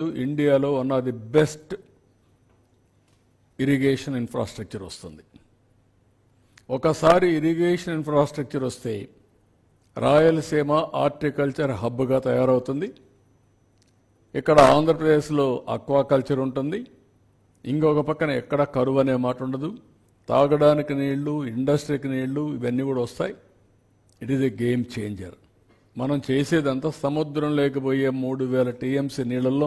ఇండియాలో one of the best irrigation infrastructure వస్తుంది. ఒకసారి ఇరిగేషన్ ఇన్ఫ్రాస్ట్రక్చర్ వస్తే రాయలసీమ హార్టికల్చర్ హబ్గా తయారవుతుంది. ఇక్కడ ఆంధ్రప్రదేశ్లో అక్వాకల్చర్ ఉంటుంది. ఇంకొక పక్కన ఎక్కడ కరువు అనే మాట ఉండదు. తాగడానికి నీళ్ళు ఇండస్ట్రీకి నీళ్ళు ఇవన్నీ కూడా వస్తాయి. It is a game changer మనం చేసేదంతా సముద్రం లేకపోయే మూడు వేల టీఎంసీ నీళ్ళల్లో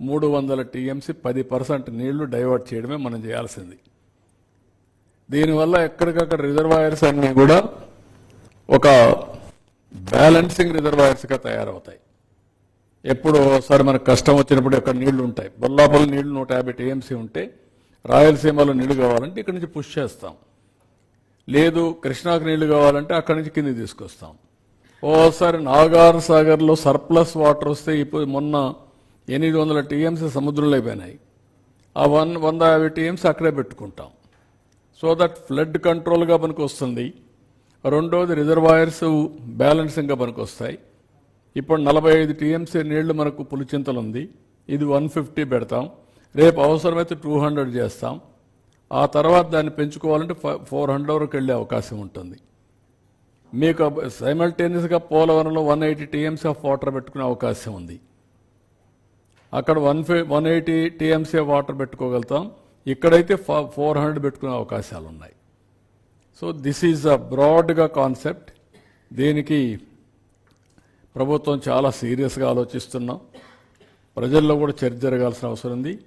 మూడు వందల టీఎంసీ పది పర్సెంట్ నీళ్ళు డైవర్ట్ చేయడమే మనం చేయాల్సింది. దీనివల్ల ఎక్కడికక్కడ రిజర్వాయర్స్ అన్నీ కూడా ఒక బ్యాలెన్సింగ్ రిజర్వాయర్స్గా తయారవుతాయి. ఎప్పుడు ఒకసారి మనకు కష్టం వచ్చినప్పుడు ఇక్కడ నీళ్ళు ఉంటాయి. బొల్లాపల్లి నీళ్ళు నూట యాభై టీఎంసీ ఉంటే రాయలసీమలో నీళ్ళు కావాలంటే ఇక్కడి నుంచి పుష్ చేస్తాం. లేదు కృష్ణాకు నీళ్ళు కావాలంటే అక్కడి నుంచి కింది తీసుకొస్తాం. ఓసారి నాగార్ సాగర్లో సర్ప్లస్ వాటర్ వస్తే ఇప్పుడు మొన్న ఎనిమిది వందల టీఎంసీ సముద్రంలో అయిపోయినాయి. ఆ వన్ వంద యాభై టీఎంసీ అక్కడే పెట్టుకుంటాం. సో దట్ ఫ్లడ్ కంట్రోల్గా పనికి వస్తుంది రెండోది రిజర్వాయర్స్ బ్యాలెన్సింగ్గా పనికి వస్తాయి ఇప్పుడు నలభై ఐదు టీఎంసీ నీళ్ళు మనకు పులిచింతలు ఉంది ఇది వన్ ఫిఫ్టీ పెడతాం. రేపు అవసరమైతే టూ హండ్రెడ్ చేస్తాం. ఆ తర్వాత దాన్ని పెంచుకోవాలంటే ఫోర్ హండ్రెడ్ వరకు వెళ్ళే అవకాశం ఉంటుంది. మీకు సైమల్టేనియస్గా పోలవరంలో one eighty TMC of water పెట్టుకునే అవకాశం ఉంది. అక్కడ వన్ ఫి వన్ ఎయిటీ టీఎంసీ వాటర్ పెట్టుకోగలుగుతాం. ఇక్కడైతే ఫోర్ హండ్రెడ్ పెట్టుకునే అవకాశాలు ఉన్నాయి సో దిస్ ఈజ్ అ బ్రాడ్గా కాన్సెప్ట్ దీనికి ప్రభుత్వం చాలా సీరియస్గా ఆలోచిస్తున్నాం. ప్రజల్లో కూడా చర్చ జరగాల్సిన అవసరం ఉంది.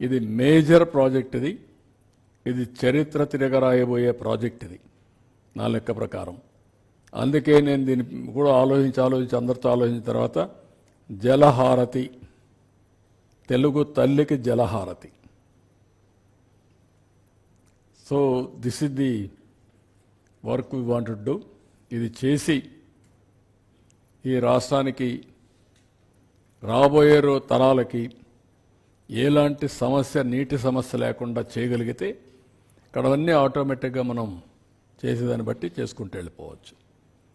ఇది మేజర్ ప్రాజెక్ట్ ఇది. ఇది చరిత్ర తిరగరాయబోయే ప్రాజెక్ట్ ఇది. నా లెక్క ప్రకారం. అందుకే నేను దీన్ని కూడా ఆలోచించి ఆలోచించి అందరితో ఆలోచించిన తర్వాత జలహారతి తెలుగు తల్లికి జలహారతి. So this is the work we wanted do ఇది చేసి ఈ రాష్ట్రానికి రాబోయే రో- తరాలకి ఎలాంటి సమస్య నీటి సమస్య లేకుండా చేయగలిగితే ఇక్కడ అన్నీ ఆటోమేటిక్గా మనం చేసేదాన్ని బట్టి చేసుకుంటూ వెళ్ళిపోవచ్చు.